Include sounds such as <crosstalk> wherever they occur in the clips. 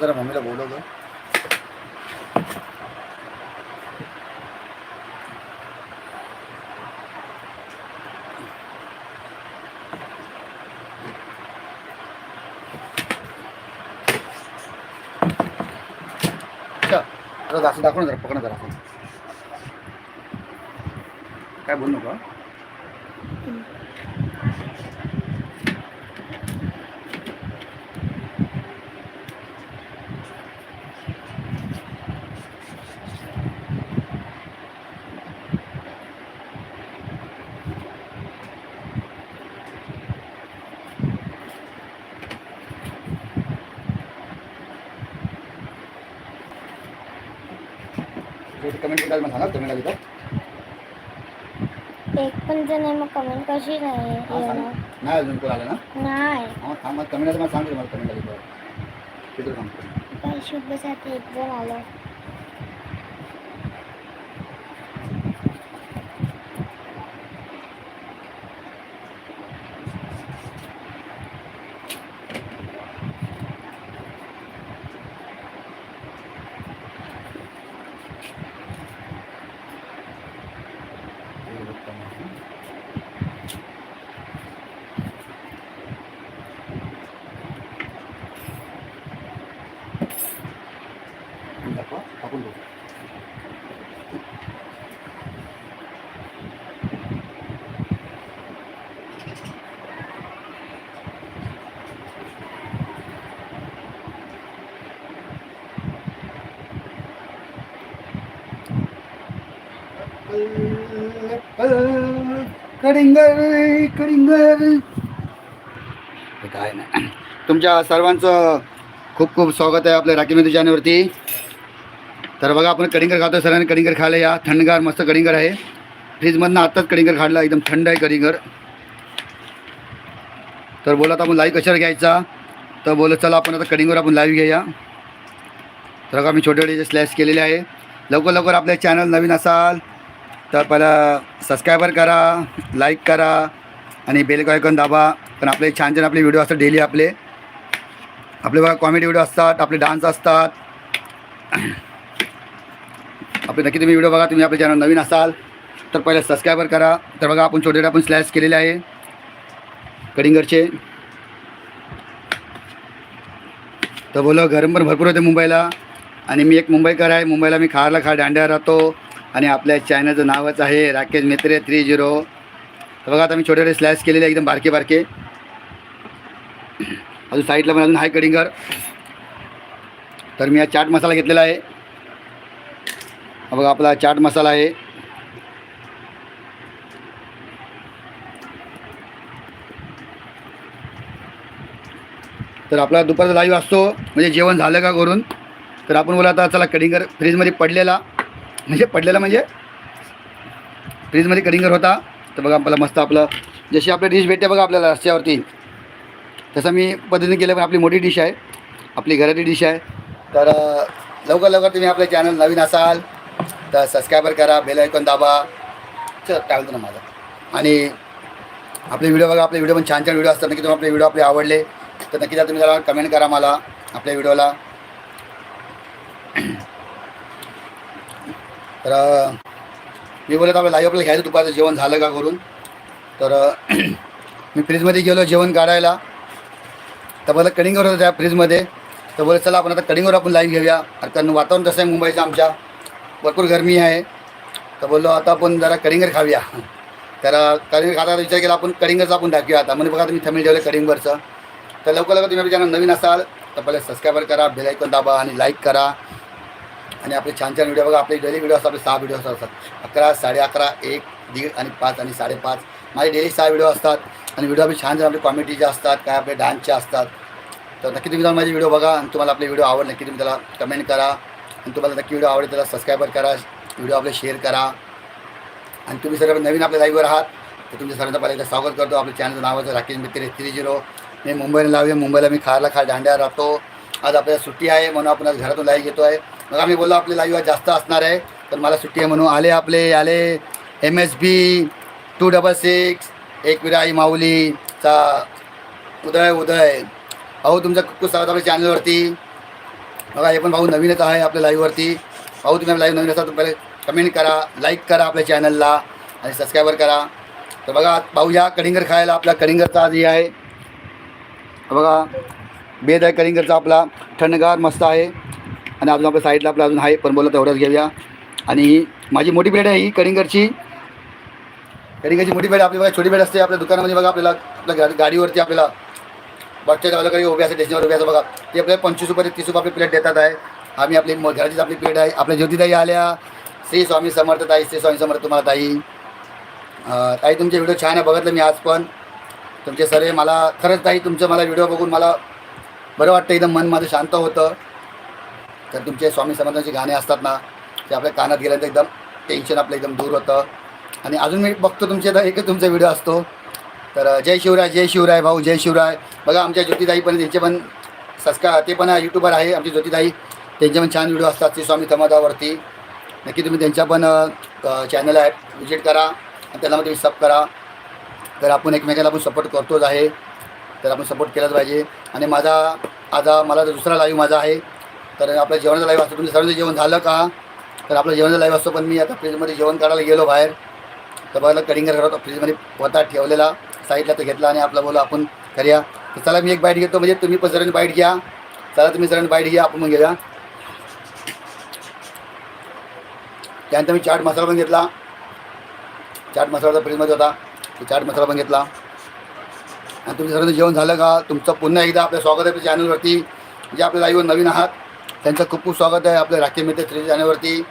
तू जरा मम्मीला बोलव ग अच्छा जरा दाखव दाखव ना जरा पकडा जरा काय बोलू नका कमेंट करायला मला सांगा कमेंट आली तर. एक पण जण आहे मग कमेंट कशी नाही हा, सांग. येणार? नाही अजून कोण आलं ना? नाही. हा थांब मला कमेंट आली मला सांग मला कमेंट आली तर. तिथे सांगतो काही शुभसाठी एक जण आलं. कडिंगर कडिंगर. काय नाही. तुमच्या सर्वांचं खूप खूप स्वागत आहे आपल्या राखी मेंदू चॅनलवरती. तर बघा आपण कडिंगर खातो सरांनी कडिंगर खायला या. थंडगार मस्त कडिंगर आहे. फ्रीजमधनं आत्ताच कडिंगर काढला एकदम थंड आहे कडिंगर. तर बोलत आपण लाईव्ह कशावर घ्यायचा? तर बोलत चला आपण आता कडिंगर आपण लाईव्ह घेऊया. तर बघा मी छोटे छोटे स्लॅश केलेले आहे. लवकर लवकर आपले चॅनल नवीन असाल तर पहिला सबस्क्रायबर करा लाईक करा आणि बेल आयकॉन दाबा. पण आपले छान छान आपले व्हिडिओ असतात डेली आपले. आपले बघा कॉमेडी व्हिडिओ असतात आपले डान्स असतात. आपले नक्की तुम्ही व्हिडिओ बघा तुम्ही आपले चॅनल नवीन असाल तर पहिले सबस्क्रायबर करा. तर बघा आपण छोटे छोटे आपण स्लॅश केलेले आहे. कडिंगरचे तर बोला गरम पण भरपूर होते मुंबईला. आणि मी एक मुंबईकर आहे मुंबईला मी खारला खा दांड्या राहतो. आणि आपल्या चॅनलचं नावच आहे राकेश मित्रे थ्री झिरो. तर बघा आता मी छोटे छोटे स्लॅश केलेले आहे एकदम बारके बारके अजून साईडला पण अजून आहे कडिंगर तर मी हा चाट मसाला घेतलेला आहे. बघा आपला चाट मसाला आहे. तर आपला दुपारचा लाईव्ह असतो. म्हणजे जेवण झालं का करून तर आपण बोला आता चला कडिंगर फ्रीजमध्ये पडलेला. म्हणजे पडलेला म्हणजे फ्रीजमध्ये करिंगर होता. तर बघा आपल्याला मस्त आपलं जशी आपली डिश भेटते बघा आपल्याला रस्त्यावरती. तसं मी पद्धतीने केलं पण आपली मोठी डिश आहे. आपली घराची डिश आहे. तर लवकर लवकर तुम्ही आपलं चॅनल नवीन असाल तर सबस्क्रायबर करा बेल ऐकून दाबा. चल टाकतो ना माझा. आणि आपले व्हिडिओ बघा आपले व्हिडिओ पण छान छान व्हिडिओ असतात. नक्की तुम्ही आपले व्हिडिओ आपले आवडले तर नक्की जर तुम्ही जरा कमेंट करा मला आपल्या व्हिडिओला तर मी बोलत आपलं लाईव्ह आपल्याला घ्यायचं दुपारचं जेवण झालं का करून? तर <clears throat> मी फ्रीजमध्ये गेलो जेवण काढायला. तर मला कडिंगवर होतं त्या फ्रीजमध्ये. तर बोलत चला आपण आता कडिंगवर आपण लाईव्ह घेऊया. कारण वातावरण कसं आहे मुंबईचं आमच्या. भरपूर गरमी आहे. तर बोललो आता आपण जरा कडिंगर खाऊया. तर कडिंगर खाता विचार केला आपण कडिंगरचा आपण टाकूया आता. म्हणजे बघा तुम्ही थमेल ठेवलं कडिंगवरचं तर लवकर लवकर तुम्ही आपल्या चॅनल नवीन असाल तर पहिले सबस्क्राईबर करा बेल आयकॉन दाबा आणि लाईक करा. आणि आपले छान छान व्हिडिओ बघा आपले डेली व्हिडिओ असतात आपले सहा व्हिडिओ असतात. अकरा साडे अकरा एक दीड आणि पाच आणि साडेपाच माझे डेली सहा व्हिडिओ असतात आणि व्हिडिओ आपले छान छान आपले कॉमेडीचे असतात काय आपले डान्सचे असतात. तर नक्की तुम्ही जाऊन माझे व्हिडिओ बघा आणि तुम्हाला आपले व्हिडिओ आवड नक्की तुम्ही त्याला कमेंट करा. आणि तुम्हाला नक्की व्हिडिओ आवडेल त्याला सबस्क्राईबर करा व्हिडिओ आपले शेअर करा. आणि तुम्ही सर्व नवीन आपल्या लाईव्हवर आहात तर तुमच्या सर्वांचं पहिले एकदा स्वागत करतो. आपल्या चॅनलचं नावाचं राकेश मित्र थ्री झिरो मी मुंबईला लावले मुंबईला मी खायला खा दांड्या राहतो. आज आपल्याला सुट्टी आहे म्हणून आपण आज घरातून लाईव्ह घेतो आहे मग आम्ही बोललो आपली लाईव्ह जास्त असणार आहे. तर मला सुट्टी आहे म्हणून आले आपले आले M S B two double six एक विराई माऊलीचा उदय उदय. अहो तुमचं खूप खूप स्वागत आपल्या चॅनलवरती बघा हे पण भाऊ नवीनच आहे आपल्या लाईव्हवरती भाऊ तुम्ही लाईव्ह नवीन असाल तर पहिले कमेंट करा लाईक करा आपल्या चॅनलला आणि सबस्क्रायबर करा. तर बघा भाऊ या कडिंगर खायला आपला कडिंगरचा आज हे आहे. बघा बेद आहे कडिंगरचा आपला. थंडगार मस्त आहे. आणि अजून आपल्या साईडला आपला अजून आहे पण बोला तेवढंच घेऊया. आणि माझी मोठी प्लेट आहे ही करिंगरची करिंगरची मोठी प्लेट आपली बघा छोटी प्लेट असते आपल्या दुकानामध्ये बघा आपल्याला आपल्या गाडी गाडीवरती आपल्याला बसच्या गावाला काही उभ्या असते स्टेशनवर उभ्या असं बघा. ते आपल्याला पंचवीस रुपये तीस रुपये आपली प्लेट देतात आहे. आम्ही आपली घराचीच आपली प्लेट आहे. आपल्या ज्योतिताई आल्या. श्री स्वामी समर्थ ताई श्री स्वामी समर्थ तुम्हाला ताई. ताई तुमचे व्हिडिओ छान आहे बघितलं मी आज पण. तुमचे सरे मला खरंच ताई तुमचं मला व्हिडिओ बघून मला बरं वाटतं एकदम मन माझं शांत होतं. तर तुमचे स्वामी समर्थांचे गाणे असतात ना ते आपल्या कानात गेल्यानंतर एकदम टेन्शन आपलं एकदम दूर होतं. आणि अजून मी बघतो तुमचे तर एकच तुमचा व्हिडिओ असतो. तर जय शिवराय जय शिवराय भाऊ जय शिवराय. बघा आमच्या ज्योतिदाई पण त्यांचे पण सबस्क्रा ते पण यूट्यूबर आहे आमची ज्योतिदाई. त्यांचे पण छान व्हिडिओ असतात श्री स्वामी समाजावरती. नक्की तुम्ही त्यांच्या पण चॅनल आहे विजिट करा आणि त्यांना तुम्ही सब करा. तर आपण एकमेकाला आपण सपोर्ट करतोच आहे. तर आपण सपोर्ट केलाच पाहिजे. आणि माझा आता मला दुसरा लाईव्ह माझा आहे. तर आपल्या जेवणाचा लाईव्ह असतो. तुम्ही सर्वांचं जेवण झालं का? तर आपलं जेवणाचा लाईव्ह असतो पण मी आता फ्रीजमध्ये जेवण काढायला गेलो बाहेर. तर बघायला कडिंगर करत फ्रीजमध्ये होता ठेवलेला साईडला तर घेतला आणि आपला बोला आपण करूया. तर चला मी एक बाईट घेतो म्हणजे तुम्ही पण सरण बाईट घ्या. चला तुम्ही सरण बाईट घ्या आपण मग घेऊया. त्यानंतर मी चाट मसाला पण घेतला. चाट मसाला फ्रीजमध्ये होता. चाट मसाला पण घेतला. आणि तुमचं सर्वांचं जेवण झालं का? तुमचं पुन्हा एकदा आपलं स्वागत आहे आपल्या चॅनलवरती जे म्हणजे आपल्या लाईव्ह नवीन आहात. त्यांचं खूप खूप स्वागत आहे आपल्या राखी मित्र थ्री जाण्यावरती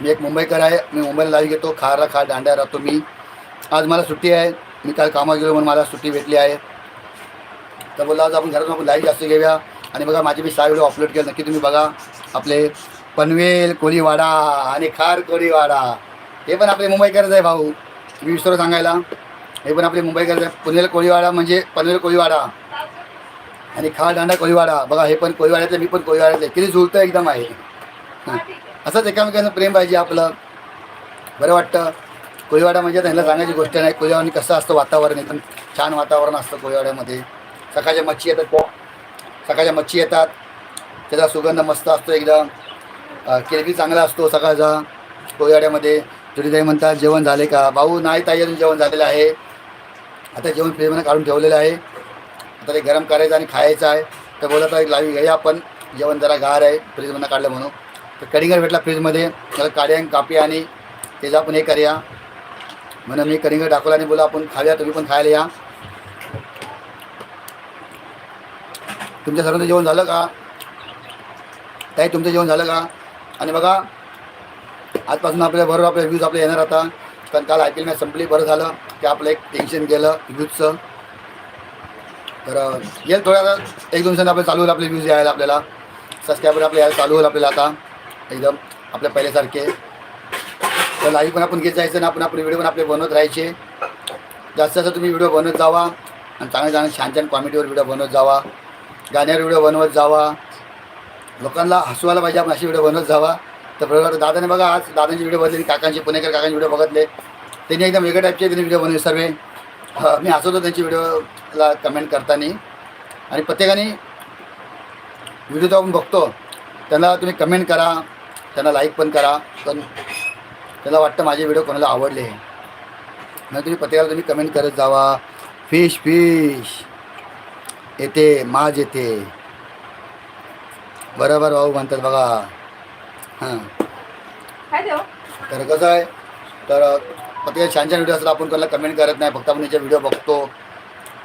मी एक मुंबईकर आहे. मी मुंबईला लावी घेतो. खारला खा दांड्या राहतो मी आज मला सुट्टी आहे. मी काल कामात गेलो म्हणून मला सुट्टी भेटली आहे. तर बोला आज आपण घरात आपण लाईव्ह जास्त घेऊया. आणि बघा माझे मी सहा व्हिडिओ अपलोड केले. नक्की तुम्ही बघा. आपले पनवेल कोळीवाडा आणि खार कोळीवाडा. हे पण आपले मुंबईकरच आहे भाऊ. मी विसरू सांगायला. हे पण आपले मुंबईकरच आहे. पनवेल कोळीवाडा म्हणजे पनवेल कोळीवाडा. आणि खा दांडा कोळीवाडा. बघा हे पण कोळीवाड्यातले मी पण कोळीवाड्यातले. किती जुळतं एकदम आहे. असंच एकामेकांचं प्रेम पाहिजे आपलं. बरं वाटतं. कोळीवाडा म्हणजे त्यांना सांगायची गोष्ट नाही. कोळीवाडी कसं असतं वातावरण एकदम छान वातावरण असतं कोळीवाड्यामध्ये. सकाळच्या मच्छी येतात त्या सकाळच्या मच्छी येतात. त्याचा सुगंध मस्त असतो एकदम. केळबी चांगला असतो सकाळचा कोळीवाड्यामध्ये. जोडीताई म्हणतात जेवण झाले का? भाऊ नाही ताई अजून जेवण झालेलं आहे. आता जेवण प्रेमानं काढून ठेवलेलं आहे. आता ते गरम करायचं आणि खायचं आहे. तर बोलत आहे लावी घ्या आपण जेवण जरा गार आहे फ्रीजमधनं काढलं म्हणून. तर कडिंगर भेटला फ्रीजमध्ये त्याला काड्या आणि कापी आणि त्याचं आपण हे करूया. म्हणून मी कडिंगर दाखवला आणि बोला आपण खाऊया तुम्ही पण खायला या. तुमच्या सर्वांचं जेवण झालं का? ताई तुमचं जेवण झालं का? आणि बघा आजपासून आपल्या बरोबर आपले व्ह्यूज आपले येणार आता. कारण काल आय पी एल मॅच संपली बरं झालं. की आपलं एक टेन्शन गेलं व्ह्यूजचं तर येईल थोड्या एक दोन दिवसांनी आपले चालू होईल आपले व्ह्यूज यायला आपल्याला. सबस्क्रायबर आपले यायला चालू होईल आपल्याला आता. एकदम आपल्या पहिल्यासारखे. तर लाईव्ह पण आपण घेत जायचं ना आपण आपले व्हिडिओ पण आपले बनवत राहायचे. जास्त जास्त तुम्ही व्हिडिओ बनवत जावा आणि चांगले चांगले छान छान कॉमेडीवर व्हिडिओ बनवत जावा. गाण्यावर व्हिडिओ बनवत जावा. लोकांना हसवायला पाहिजे आपण असे व्हिडिओ बनवत जावा. तर बरोबर दादाने बघा आज दादांचे व्हिडिओ बघितले काकांचे पुणेकर काकांचे व्हिडिओ बघितले. त्यांनी एकदम वेगळ्या टाईपचे त्यांनी व्हिडिओ बनवले सर्व. हा, मी हसवतो त्यांची व्हिडिओला कमेंट करताना आणि प्रत्येकाने व्हिडिओ जो आपण बघतो त्यांना तुम्ही कमेंट करा त्यांना लाईक पण करा. पण त्याला वाटतं माझे व्हिडिओ कोणाला आवडले. मग तुम्ही प्रत्येकाला तुम्ही कमेंट करत जावा. फिश फिश येते माज येते. बरोबर भाऊ म्हणतात बघा. हां. तर कसं आहे? तर प्रत्येक छान छान व्हिडिओ असला आपण कोणाला कमेंट करत नाही फक्त आपण याचे व्हिडिओ बघतो.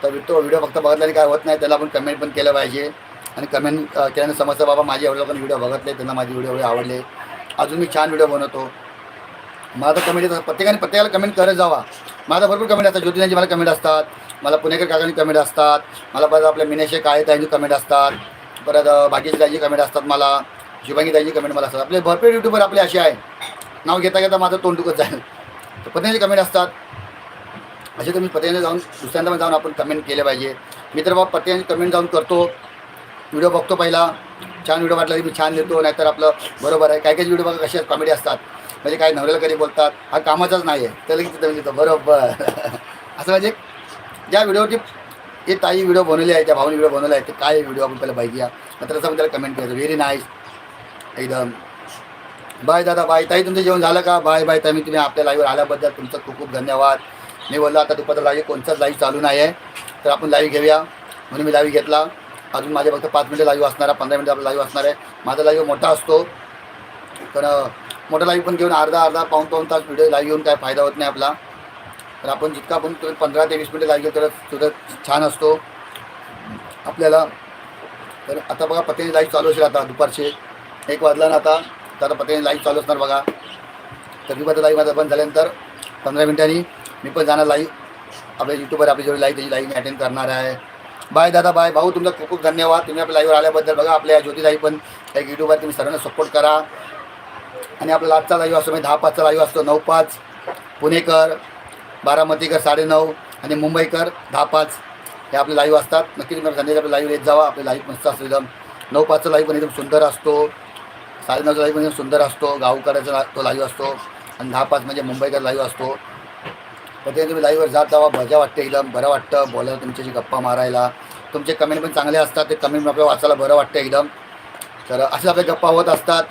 तर तो व्हिडिओ फक्त बघितल्याने काय होत नाही त्याला आपण कमेंट पण केलं पाहिजे. आणि कमेंट केल्याने समजतं बाबा माझे एवढे लोकांनी व्हिडिओ बघतले त्यांना माझे व्हिडिओ एवढे आवडले. अजून मी छान व्हिडिओ बनवतो. माझं कमेंट येतात प्रत्येकाने प्रत्येकाला कमेंट करत जावा. माझा भरपूर कमेंट असतात ज्योतिनाची मला कमेंट असतात. मला पुणेकर काकांची कमेंट असतात. मला परत आपल्या मिनेशे काय त्यांची कमेंट असतात. परत अं, त्यांची कमेंट असतात मला. शिवांगी त्यांची कमेंट मला असतात. आपले भरपूर यूट्यूबर आपले असे आहे. नाव घेता घेता माझं तोंड दुखत जाईल. तर पत्नीचे कमेंट असतात. असे तुम्ही पत्यांना जाऊन दुसऱ्यांदा पण जाऊन आपण कमेंट केले पाहिजे. मी तर बाबा प्रत्येकाने कमेंट जाऊन करतो. व्हिडिओ बघतो पहिला. छान व्हिडिओ वाटला की मी छान देतो नाहीतर आपलं बरोबर आहे. काही काही व्हिडिओ बघा कसे कॉमेडी असतात. म्हणजे काय नवऱ्याला कधी बोलतात? हा कामाचाच नाही आहे त्याला किती लिहितो? बरोबर. <laughs> असं म्हणजे ज्या व्हिडिओवरती हे ताई व्हिडिओ बनवले आहे त्या भाऊने व्हिडिओ बनवले आहे ते काय व्हिडिओ आपण पहिला बघूया नंतर असं त्याला कमेंट करायचं. व्हेरी नाईस एकदम. बाय दादा बाय. ताई तुमचं जेवण झालं का? Bye bye. ताई मी तुम्ही आपल्या लाईव्हवर आल्याबद्दल तुमचं खूप खूप धन्यवाद. मी बोललो आता दुपारचा लाईव्ह कोणताच लाईव्ह चालू नाही आहे तर आपण लाईव्ह घेऊया. म्हणून मी लाईव्ह घेतला. अजून माझे फक्त पाच मिनिटं लाईव्ह असणार आहे पंधरा मिनिटं आपला लाईव्ह असणार आहे. माझा लाईव्ह मोठा असतो. तर मोठा लाईव्ह पण घेऊन अर्धा अर्धा पाऊन पाऊन तास व्हिडिओ लाईव्ह घेऊन काय फायदा होत नाही आपला. तर आपण जितका आपण तुम्ही पंधरा ते वीस मिनिटं लाईव्ह घेऊ तर सुद्धा छान असतो. आपल्याला. तर आता बघा पत्त्याने लाईव्ह चालू असेल आता दुपारचे. एक वाजला ना आता. तर आता पत्त्याने लाईव्ह चालू असणार बघा. तर मी पण लाईव्ह माझा बंद झाल्यानंतर पंधरा मिनिटांनी मी पण जाणार लाईव्ह आपल्या यूट्यूबवर आपली जेवढी लाईव्ह त्याची लाईव्ह मी अटेंड करणार आहे. बाय दादा बाय भाऊ तुमचा खूप खूप धन्यवाद. तुम्ही आपल्या लाईव्हवर आल्याबद्दल बघा आपल्या ज्योतिदाई पण एक यूट्यूबवर तुम्ही सर्वांना सपोर्ट करा. आणि आपला लाटचा लाईव्ह असतो म्हणजे दहा पाचचा लाईव्ह असतो नऊ पाच पुणेकर बारामतीकर साडेनऊ. आणि मुंबईकर दहा पाच हे आपले लाईव्ह असतात. नक्कीच तुम्ही संध्याकाळी आपल्या लाईव्ह येत जावा. आपले लाईव्ह मस्त असतो एकदम. नऊ पाचचा लाईव्ह पण एकदम सुंदर असतो. साडेनऊचा लाईव्ह पण सुंदर असतो गावकऱ्याचा ला- तो लाईव्ह असतो आणि दहा पाच म्हणजे मुंबईकर लाईव्ह असतो. तर ते तुम्ही लाईव्हवर जात जावा मजा वाटते एकदम बरं वाटतं बोलायला तुमच्याशी गप्पा मारायला. तुमचे कमेंट पण चांगले असतात ते कमेंट आपल्याला वाचायला बरं वाटतं एकदम. तर असे आपल्या गप्पा होत असतात.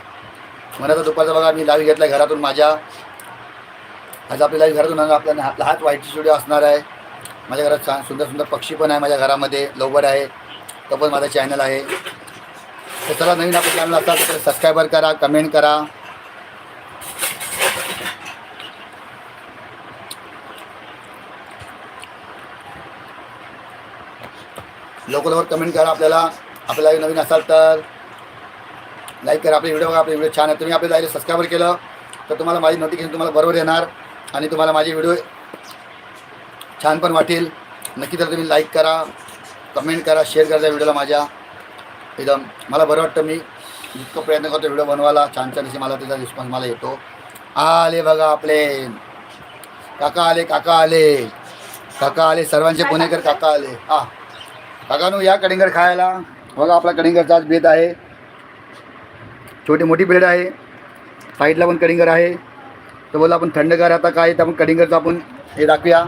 मला तर दुपारचा बघा मी लाईव्ह घेतला घरातून माझ्या. आज आपली लाईव्ह घरातून आपल्याला आपल्या आपला हाच स्टुडिओ असणार आहे. माझ्या घरात छान सुंदर सुंदर पक्षी पण आहे माझ्या घरामध्ये लवबर आहे. तो पण माझा चॅनल आहे. तर चला नवीन आपलं चॅनल असतात तर सबस्क्रायबर करा कमेंट करा. लवकर लवकर कमेंट करा आपल्याला. आपल्याला नवीन असाल तर लाईक करा. आपले व्हिडिओ बघा आपले व्हिडिओ छान आहे तुम्ही आपल्या लाईव्ह सबस्क्राईबर केलं तर तुम्हाला माझी नोटिफिकेशन तुम्हाला बरोबर येणार आणि तुम्हाला माझे व्हिडिओ छान पण वाटेल. नक्की तर तुम्ही लाईक करा कमेंट करा शेअर करा त्या व्हिडिओला माझ्या. एकदम मला बरं वाटतं मी जितकं प्रयत्न करतो व्हिडिओ बनवायला छान छान असे मला त्याचा रिस्पॉन्स मला येतो. आले बघा आपले. काका आले काका आले. काका आले सर्वांचे पुणेकर काका आले. हा. काकानू या कडिंगर खायला. बघा आपला कडिंगरचा आज बेत आहे. छोटी मोठी ब्रेड आहे. साईडला पण कडिंगर आहे. तर बोला आपण थंडगार आता काय तर आपण कडिंगरचं आपण हे दाखवूया.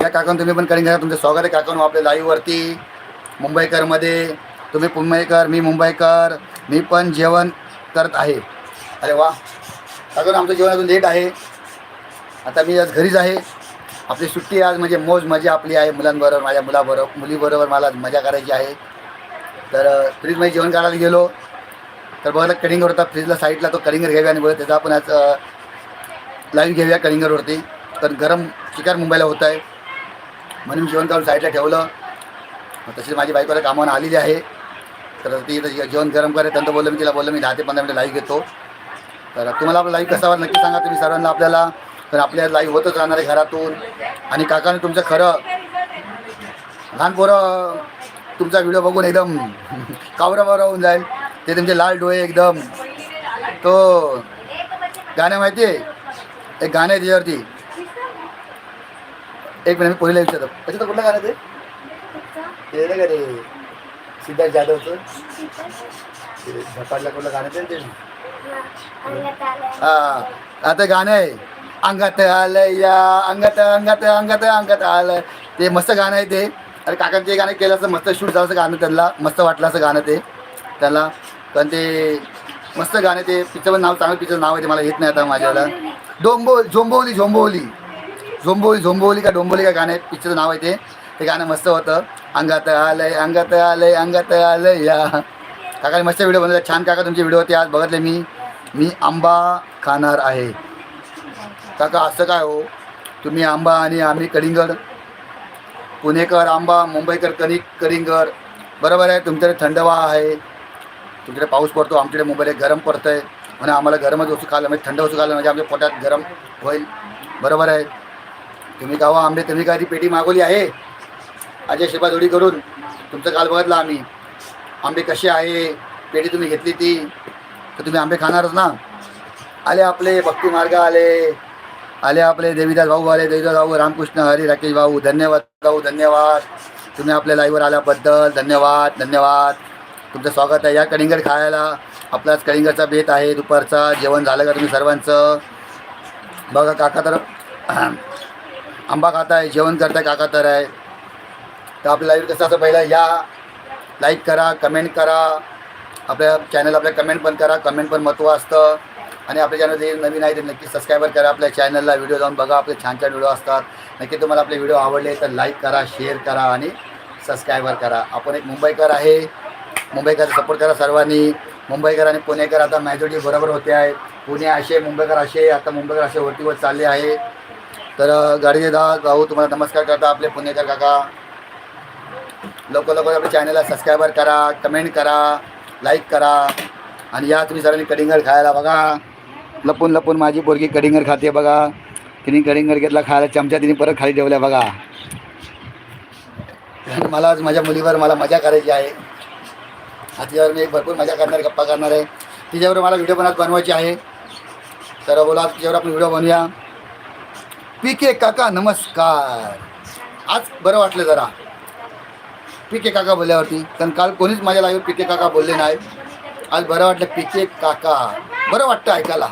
या काकांनो तुम्ही पण कडिंगर तुमचं स्वागत आहे. काकांनो आपल्या लाईव्हवरती मुंबईकरमध्ये. तुम्ही मुंबईकर मी मुंबईकर मी पण जेवण करत आहे. अरे वा. अजून आमचं जेवण अजून लेट आहे. आता मी आज घरीच आहे. आपली सुट्टी आज म्हणजे मोज मजा आपली आहे मुलांबरोबर माझ्या मुलाबरोबर मुलीबरोबर मला मजा करायची आहे. तर फ्रीजमध्ये जेवण करायला गेलो. तर बघा कलिंगर होता फ्रीजला साईडला तो कलिंगर घ्यावी आणि बघा त्याचा आपण आज लाईव्ह घेऊया कलिंगरवरती तर गरम चिकन मुंबईला होत आहे म्हणून जेवण काढून साईडला ठेवलं. मग तशी माझी बायकोला कामावर आलेली आहे. तर ती जेवण गरम करेल त्यानंतर बोललं मी तिला बोललं मी दहा ते पंधरा मिनिटं लाईव्ह घेतो. तर तुम्हाला आपला लाईव्ह कसा वाटला नक्की सांगा तुम्ही सर्वांना आपल्याला. तर आपल्या लाईव्ह होतच राहणार आहे घरातून. आणि काकाने तुमचं खरं लहान पोरं तुमचा व्हिडिओ बघून एकदम कावरा होऊन जाईल. ते तुमचे लाल डोळे एकदम. तो गाणं माहिती आहे? एक गाणं आहे त्याच्यावरती. एक मिनिट मी पहिलं विचारतो त्याच्यात कुठलं गाणं ते? ते नाही का रे? सिद्धार्थ जाधवचं? ते झपाटला कुठलं गाणं ते हा आता गाणं आहे. अंगात आलं या अंगात अंगात अंगात अंगात आलं. ते मस्त गाणं आहे ते. अरे काकांचे गाणं केलं असं मस्त शूट झालं असं गाणं त्यांना मस्त वाटलं असं गाणं ते. त्याला पण ते मस्त गाणं ते. पिक्चर नाव चांगलं पिक्चर नाव आहे ते. मला येत नाही आता माझ्याला. डोंबो झोंबोली झोंबोली. झोंबोली झोंबोली का डोंबोली का गाणं आहे. पिक्चरचं नाव आहे ते. ते गाणं मस्त होतं. अंगात आलंय अंगात आलंय अंगात आलंय या. काकाने मस्त व्हिडिओ बनवला. छान काका तुमचे व्हिडिओ होते आज. बघितले मी. मी आंबा खाणार आहे. काका असं काय हो? तुम्ही आंबा आणि आम्ही कडिंगड. पुणेकर आंबा मुंबईकर कणिक कडिंगड. बरोबर आहे तुमच्याकडे थंडवा आहे. तुमच्याकडे पाऊस पडतो आमच्याकडे मुंबईला गरम पडतं आहे म्हणून आम्हाला गरमच वस्तू खायला म्हणजे थंड वस्तू खायला म्हणजे आमच्या पोटात गरम होईल. बरोबर आहे. तुम्ही गावा आंबे तुम्ही काय ती पेटी मागवली आहे? अजय शिपाजोडी करून तुमचं काल बघितलं आम्ही. आंबे कसे आहे? पेटी तुम्ही घेतली ती. तर तुम्ही आंबे खाणारच ना. आले आपले भक्ती मार्ग आले. आले आपले देवीदास भाऊ आले देवीदास भाऊ रामकृष्ण हरी राकेश भाऊ. धन्यवाद भाऊ धन्यवाद. तुम्ही आपल्या लाईव्हवर आल्याबद्दल धन्यवाद धन्यवाद. तुमचं स्वागत आहे या कलिंगड खायला. आपलाच कलिंगडचा बेत आहे दुपारचा. जेवण झालं का तुम्ही सर्वांचं? बघा काका तर <clears throat> आंबा खाताय जेवण करताय काका तर आहे. तर आपलं लाईव्ह कसं असं पहिलं या लाईक करा कमेंट करा. आपल्या चॅनल आपल्या कमेंट पण करा कमेंट पण महत्त्व असतं. आणि आपल्या चॅनल जे नवीन आहे ते नक्की सबस्क्राईबर करा. आपल्या चॅनलला व्हिडिओ जाऊन बघा आपले छान छान व्हिडिओ असतात. नक्की तुम्हाला आपले व्हिडिओ आवडले तर लाईक करा शेअर करा आणि सबस्क्रायबर करा. आपण एक मुंबईकर आहे. मुंबईकर सपोर्ट करा सर्वांनी. मुंबईकर आणि पुणेकर आता मॅजॉरिटी बरोबर होते आहे. पुणे असे मुंबईकर असे आता मुंबईकर असे वरतीवर चालले आहे. तर अं, गाडीचे दा तुम्हाला नमस्कार करता. आपले पुणेकर काका. लवकर लवकर आपल्या चॅनलला सबस्क्रायबर करा कमेंट करा लाईक करा. आणि या तुम्ही सर्वांनी कडिंगर खायला बघा. लपून लपून माझी पोरगी कडिंगर खाते बघा. तिने कडिंगर घेतला खायला चमचा तिने परत खाली ठेवल्या बघा. आणि मला आज माझ्या मुलीवर मला मजा करायची आहे. आज तिच्यावर मी भरपूर मजा करणार गप्पा करणार आहे. तिच्यावर मला व्हिडिओ पण आज बनवायची आहे. तर बोला आज तिच्यावर आपण व्हिडिओ बनवूया. पी के काका नमस्कार. आज बरं वाटलं जरा. पिके काका बोलल्यावरती कारण काल कोणीच माझ्या लाईव्ह पिके काका बोलले नाही. आज बरं वाटलं पिके काका. बरं वाटतं ऐकायला.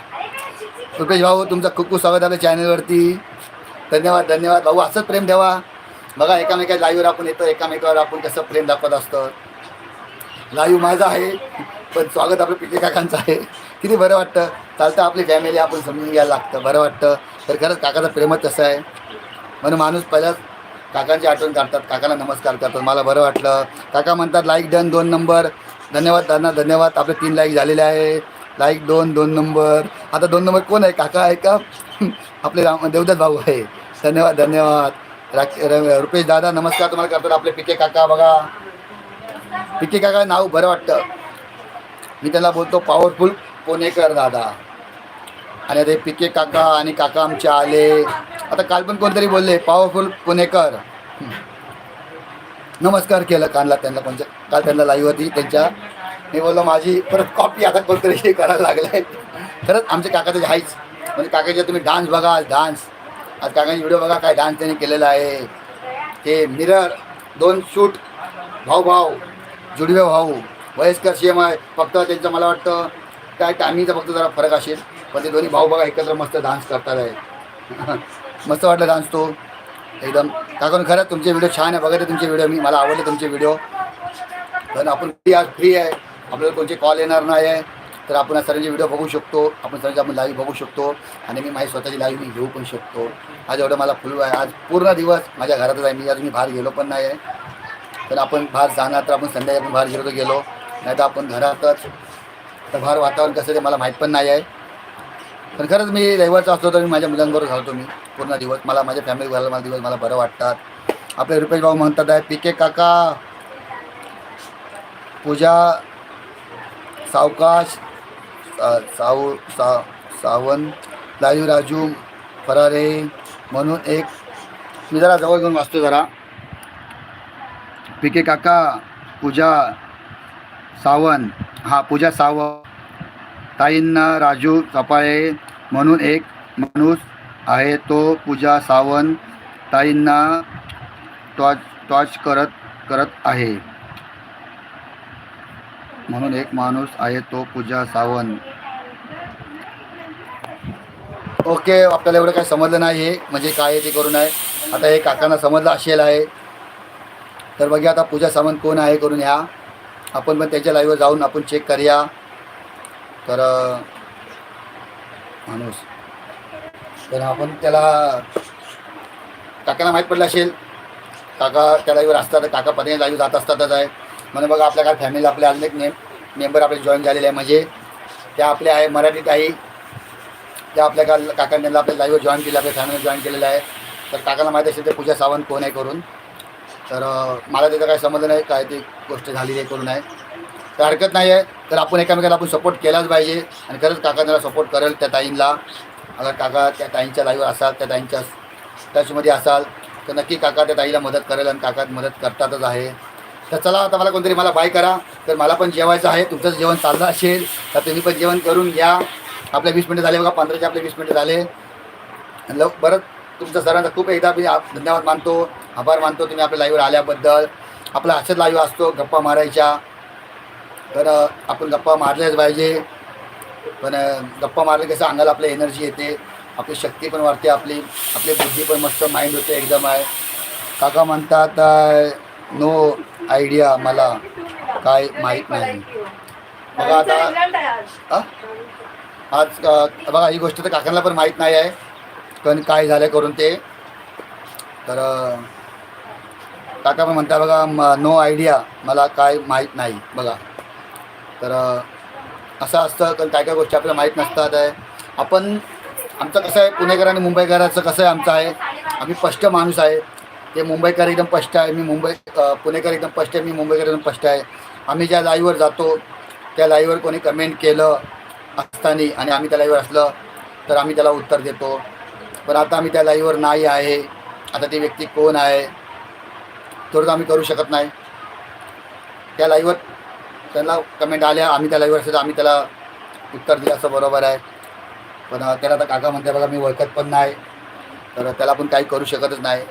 रुपेश भाऊ तुमचं खूप खूप स्वागत आलं चॅनलवरती धन्यवाद धन्यवाद. भाऊ असंच प्रेम द्यावा बघा एकामेका लाईव्हवर आपण येतो एकामेकावर आपण कसं प्रेम दाखवत असतं. लाईव्ह माझा आहे पण स्वागत आपलं पिके काकांचं आहे. किती बरं वाटतं. चालतं आपली फॅमिली आपण समजून घ्यायला लागतं. बरं वाटतं. तर खरंच काकाचं प्रेमच तसं आहे. म्हणून माणूस पहिल्याच काकांची आठवण काढतात काकांना नमस्कार करतात मला बरं वाटलं. काका म्हणतात लाईक डन दोन नंबर धन्यवाद दादा धन्यवाद. आपले तीन लाईक झालेले आहे. लाईक दोन दोन नंबर आता दोन नंबर कोण आहे? काका आहे का? <laughs> आपले राम देवदत्त भाऊ आहे. धन्यवाद धन्यवाद. राख रुपेश दादा नमस्कार तुम्हाला करतात आपले पिके काका बघा. पिके काका नाव बरं वाटतं. मी त्यांना बोलतो पॉवरफुल पुणेकर दादा. आणि ते पिके काका आणि काका आमचे आले. आता काल पण कोणतरी बोलले पॉवरफुल पुणेकर. नमस्कार केलं कानला त्यांना कोणत्या काल त्यांना लाईव्ह होती त्यांच्या. मी बोललो माझी परत कॉपी आता कोणतरी हे करायला लागलं आहे खरंच आमचे काकाचं आहेच. म्हणजे काकाचे तुम्ही डान्स बघा डान्स आज काकांचे व्हिडिओ बघा काय डान्स त्यांनी केलेला आहे. ते मिरर दोन शूट भाऊ भाऊ जुडवे भाऊ वयस्कर सेम आहे फक्त त्यांचं मला वाटतं काय टायमिंगचा फक्त जरा फरक असेल. पण ते दोन्ही भाऊ बघा एकत्र मस्त डान्स करतात आहे मस्त वाटलं डान्स तो. एकदम. काकून खरंच तुमचे व्हिडिओ छान आहे. बघायचे तुमचे व्हिडिओ मी मला आवडले तुमचे व्हिडिओ पण आपण फ्री आज फ्री आहे. आपल्याला कोणते कॉल येणार नाही आहे तर आपण सरांचे व्हिडिओ बघू शकतो. आपण सर्वांचे आपण लाईव्ह बघू शकतो. आणि मी माझी स्वतःची लाईव्ह मी घेऊ पण शकतो. आज एवढं मला फुल आहे. आज पूर्ण दिवस माझ्या घरातच आहे. मी आज मी बाहेर गेलो पण नाही आहे तर आपण बाहेर जाणार तर आपण संध्याकाळी आपण बाहेर गेलो तर गेलो. नाही तर आपण घरातच तर बाहेर वातावरण कसं ते मला माहीत पण नाही आहे पण खरंच मी रविवारचा असतो तर मी माझ्या मुलांबरोबर घालतो मी. पूर्ण दिवस. मला माझ्या फॅमिली घालायला मला दिवस मला बरं वाटतात. आपले रुपेश भाऊ म्हणतात आहे पिके काका पूजा सावकाश सा साऊ सा सावंत लाईव राजू फरारे म्हणून एक मी जरा जवळ घेऊन वाचतो जरा. पिके काका पूजा सावंत हा पूजा सावंत ताईंना राजू सपाळे म्हणून एक माणूस आहे तो पूजा सावंत ताईंना टॉच टॉच करत करत आहे. म्हणून एक माणूस आहे तो पूजा सावंत. ओके आपल्याला एवढं काय समजलं नाही हे म्हणजे काय आहे ते करून आहे आता हे काकांना समजलं असेल आहे. तर बघा आता पूजा सावंत कोण आहे करून ह्या. आपण पण त्याच्या लाईव्हवर जाऊन आपण चेक करूया. तर माणूस. तर आपण त्याला काकांना माहीत पडलं असेल. काका त्या लाईव्हवर असतात. काका पत्नी लाईव्ह जात असतातच आहे. म्हणून बघा आपल्या काय फॅमिली आपले अनेक नेम मेंबर आपले जॉईन झालेले आहे. म्हणजे त्या आपल्या आहे मराठीत आई त्या आपल्या का काकांनी आपल्या लाईव्हवर जॉईन केलं आपल्या फॅमिली जॉईन केलेलं आहे. तर काकाला माहीत असेल ते पूजा सावंत कोण आहे करून. तर मला त्याचं काही समजलं नाही काय ती गोष्ट झालेली आहे करून आहे तर हरकत नाही आहे तर आपण एकामेकाला आपण सपोर्ट केलाच पाहिजे. आणि खरंच काकांना सपोर्ट करेल त्या ताईंना आता काका त्या ताईंच्या लाईव्ह असाल त्या ताईंच्या टचमध्ये असाल तर नक्की काका त्या ताईला मदत करेल आणि काका मदत करतातच आहे. तर चला आता मला कोणतरी मला बाय करा. तर मला पण जेवायचं आहे तुमचं जेवण चाललं असेल तर तुम्ही पण जेवण करून घ्या. आपले वीस मिनटं झाले बघा पंधराचे आपले वीस मिनटं झाले. आणि लव बरं तुमचं सरांचा खूप एकदा मी धन्यवाद मानतो आभार मानतो तुम्ही आपल्या लाईव्हवर आल्याबद्दल. आपला असंच लाईव्ह असतो गप्पा मारायच्या. तर आपण गप्पा मारल्याच पाहिजे. पण गप्पा मारले कसं अंगाला आपली एनर्जी येते आपली शक्ती पण वाढते आपली आपली बुद्धी पण मस्त माइंड होते एकदम आहे. काका म्हणतात नो आयडिया मला काय माहीत नाही. बघा आता आज बघा ही गोष्ट तर काकांना पण माहीत नाही आहे पण काय झालं करून ते. तर काका पण म्हणता बघा नो आयडिया मला काय माहीत नाही. बघा. तर असं असतं कारण काय काय गोष्टी आपल्याला माहीत नसतात. आहे आपण आमचं कसं आहे पुणेकर आणि मुंबईकराचं कसं आहे आमचं आहे. आम्ही स्पष्ट माणूस आहे. ते मुंबईकर एकदम स्पष्ट आहे. मी मुंबई पुणेकर एकदम स्पष्ट आहे. मी मुंबईकर एकदम स्पष्ट आहे. आम्ही ज्या लाईव्हवर जातो त्या लाईव्हवर कोणी कमेंट केलं असताना आणि आम्ही त्या लाईव्हवर असलं तर आम्ही त्याला उत्तर देतो. पण आता आम्ही त्या लाईव्हवर नाही आहे. आता ती व्यक्ती कोण आहे? थोडं आम्ही करू शकत नाही. त्या लाईव्हवर त्यांना कमेंट आल्या आम्ही त्या लाईव्हवर आम्ही त्याला उत्तर दिलं असं बरोबर आहे. पण त्याला आता काका म्हणते बघा मी ओळखत पण नाही. तर त्याला आपण काही करू शकतच नाही.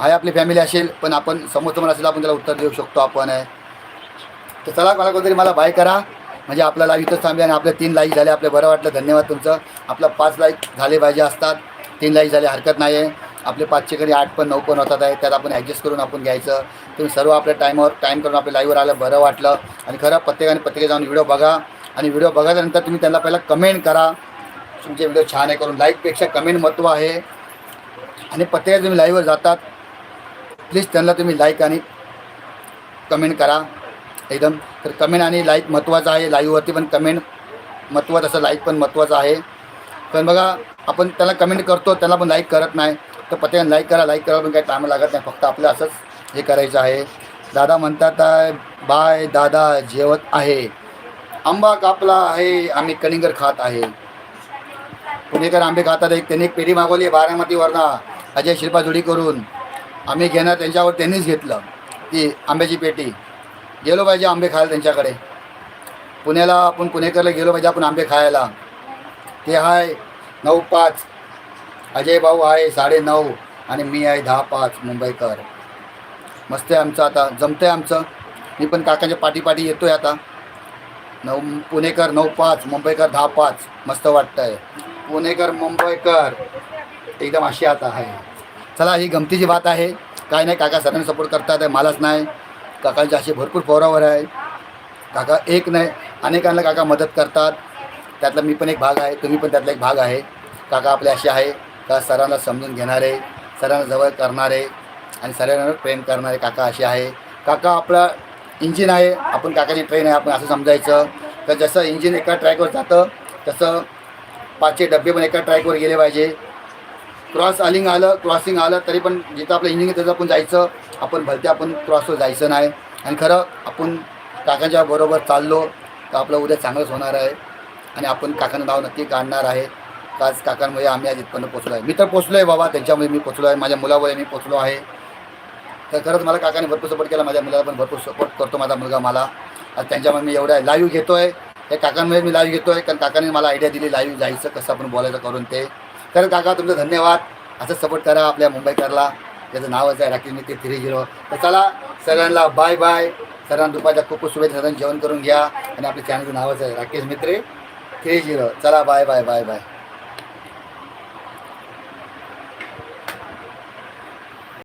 आहे आपली फॅमिली असेल पण आपण समोर समोर असेल आपण त्याला उत्तर देऊ शकतो आपण आहे. तर चला मला कोणतरी मला बाय करा. म्हणजे आपला लाईव्ह इथंच थांबले आणि आपल्या तीन लाईक झाले. आपलं बरं वाटलं. धन्यवाद तुमचं. आपलं पाच लाईक झाले पाहिजे असतात. तीन लाईक झाले हरकत नाही आहे आपले पाचशे कधी आठ पण नऊ पण होतात आहे त्यात आपण ॲडजस्ट करून आपण घ्यायचं. तुम्ही सर्व आपल्या टाईमवर टाईम करून आपल्या लाईव्हवर आलं बरं वाटलं. आणि खरं प्रत्येकाने प्रत्येक जाऊन व्हिडिओ बघा. आणि व्हिडिओ बघायच्यानंतर तुम्ही त्यांना पहिला कमेंट करा. तुमचे व्हिडिओ छान आहे करून लाईकपेक्षा कमेंट महत्त्व आहे. आणि प्रत्येक तुम्ही लाईव्हवर जातात प्लीज त्यांना तुम्ही लाईक आणि कमेंट करा. एकदम. तर कमेंट आणि लाईक महत्त्वाचं आहे लाईव्हवरती पण कमेंट महत्त्वाचं असं लाईक पण महत्त्वाचं आहे. पण बघा आपण त्याला कमेंट करतो त्याला पण लाईक करत नाही. तर प्रत्येकाने लाईक करा लाईक करा पण काही टाईम लागत नाही. फक्त आपलं असंच हे करायचं आहे. दादा म्हणतात बाय दादा जेवत आहे. आंबा कापला आहे आम्ही कलिंगर खात आहे. पुणेकर आंबे खातात एक त्यांनी एक पेढी मागवली बारामतीवरनं. अजय शिल्पा जोडी करून. आम्ही घेणार त्यांच्यावर त्यांनीच घेतलं ती आंब्याची पेटी. गेलो पाहिजे आंबे खायला त्यांच्याकडे. पुण्याला आपण पुणेकरला गेलो पाहिजे आपण आंबे खायला. ते आहे नऊ पाच. अजय भाऊ आहे साडे नऊ आणि मी आहे दहा पाच मुंबईकर. मस्त आहे आमचं आता जमतं आहे आमचं. मी पण काकांच्या पाठीपाठी येतो आहे आता. नऊ पुणेकर नऊ पाच मुंबईकर दहा पाच. मस्त वाटतं आहे पुणेकर मुंबईकर. एकदम अशी आता आहे. चला ही गमतीची बात आहे. काय नाही काका सगळ्यांना सपोर्ट करतात आहे मलाच नाही. काकांचे असे भरपूर फोरावर आहे. काका एक नाही अनेकांना काका मदत करतात. त्यातला मी पण एक भाग आहे तुम्ही पण त्यातला एक भाग आहे. काका आपले असे आहे. का सरांना समजून घेणारे सरांना जवळ करणारे आणि सरांना प्रेम करणारे काका असे आहे. काका आपला इंजिन आहे आपण काकाची ट्रेन आहे आपण असं समजायचं. तर जसं इंजिन एका ट्रॅकवर जातं तसं पाचशे डबे पण एका ट्रॅकवर गेले पाहिजे. क्रॉस आलिंग आलं क्रॉसिंग आलं तरी पण जिथं आपलं इंजिन आहे तिथं आपण जायचं. आपण भलते आपण क्रॉसवर जायचं नाही. आणि खरं आपण काकांच्या बरोबर चाललो तर आपलं उद्या चांगलंच होणार आहे. आणि आपण काकांना नाव नक्की काढणार आहे. का आज काकांमुळे आम्ही आज इथपर्यंत पोचलो आहे मी तर पोचलो आहे बाबा त्यांच्यामुळे मी पोचलो आहे माझ्या मुलामुळे मी पोचलो आहे. तर खरंच मला काकाने भरपूर सपोर्ट केला माझ्या मुलाला पण भरपूर सपोर्ट करतो माझा मुलगा मला. आज त्यांच्यामुळे मी एवढा लाईव्ह घेतो आहे हे काकांमुळे मी लाईव्ह घेतो आहे कारण काकाने मला आयडिया दिली लाईव्ह जायचं कसं आपण बोलायचं करून ते. तर काका तुमचं धन्यवाद. असं सपोर्ट करा आपल्या मुंबईकरला त्याचं नावच आहे राकेश मित्र थ्री झिरो तर चला सगळ्यांना बाय बाय सगळ्यांना दुपारच्या खूप खूप शुभेच्छा सगळ्यांनी जेवण करून घ्या. आणि आपल्या चॅनलचं नावच आहे राकेश मित्रे थ्री झिरो चला बाय बाय बाय बाय